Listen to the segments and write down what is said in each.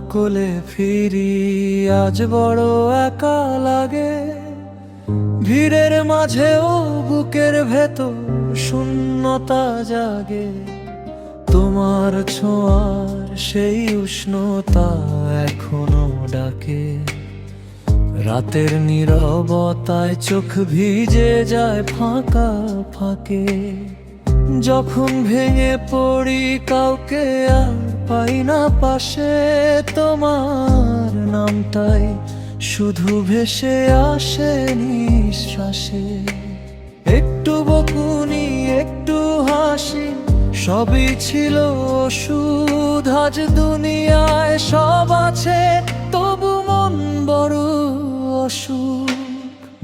কোলে ফিরি, আজ বড় একা লাগে। ভিড়ের মাঝেও বুকের ভেতর শূন্যতা জাগে। তোমার ছোঁয়ার সেই উষ্ণতা এখনও ডাকে। রাতের নীরবতায় চোখ ভিজে যায় ফাঁকা ফাঁকে। যখন ভেঙে পড়ি কাউকে আর পাই না পাশে তোমার নামটাই, শুধু ভেসে আসে নিঃশ্বাসে। একটু বকুনি, একটু হাসি, সবই ছিল ওষুধ, আজ দুনিয়ায় সব আছে, তবু মন বড় অসুখ।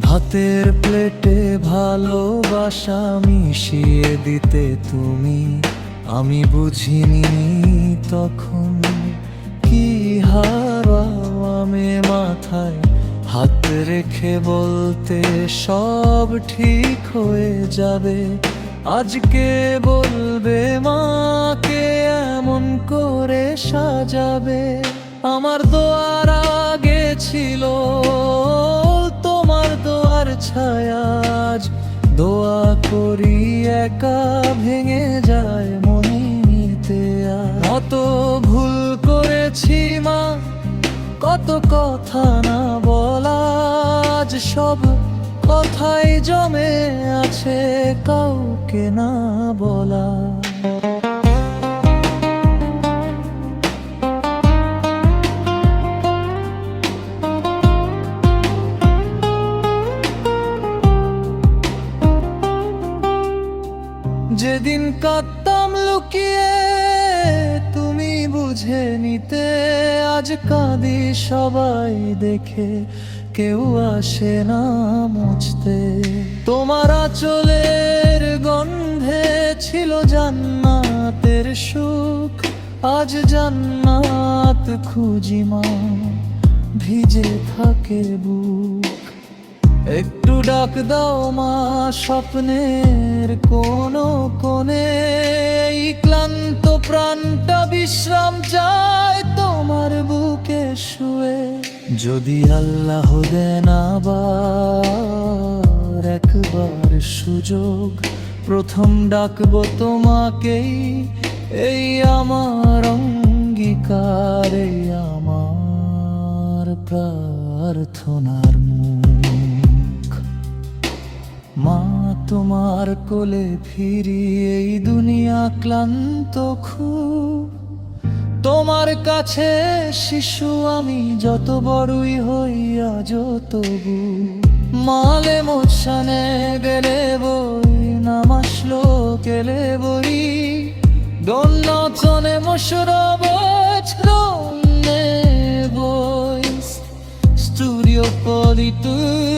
ভাতের প্লেটে ভালোবাসা মিশিয়ে দিতে তুমি আমি বুঝিনি তখন কি হাওয়া আমি মাথায়। হাত রেখে বলতে সব ঠিক হয়ে যাবে। আজকে বলবে মাকে এমন করে সাজাবে। আমার দোয়ার আগে ছিল তোমার দোয়ার ছায়া। আজ দোয়া করি একা ভেঙে যায় কত ভুল করেছি মা, কত কথা না বলা, আজ সব কথাই জমে আছে কাউকে না বলা। যেদিন কাঁদতাম লুকিয়ে বুঝে নিতে আজ কাঁদি সবাই দেখে। কেউ আসে না মুছতে। তোমার আঁচলের গন্ধে ছিল জান্নাতের সুখ। আজ জান্নাত খুঁজি মা, ভিজে থাকে বুক। একটু ডাক দাও মা, স্বপ্নের কোন কোণে। প্রাণটা বিশ্রাম চায় তোমার বুকে শুয়ে। যদি আল্লাহ দেন আবার একবার সুযোগ, প্রথম ডাকবো তোমাকেই, এই আমার অঙ্গীকার, আমার প্রার্থনার মুখ তোমার কোলে ফিরি এই দুনিয়া ক্লান্ত খুব। তোমার কাছে শিশু আমি যত বড়ই হইয়া তবু। মালে মোছানে গেলে বই নামাসলো গেলে বই দন্নচনে মশুরব বই স্টুডিও Studio Politur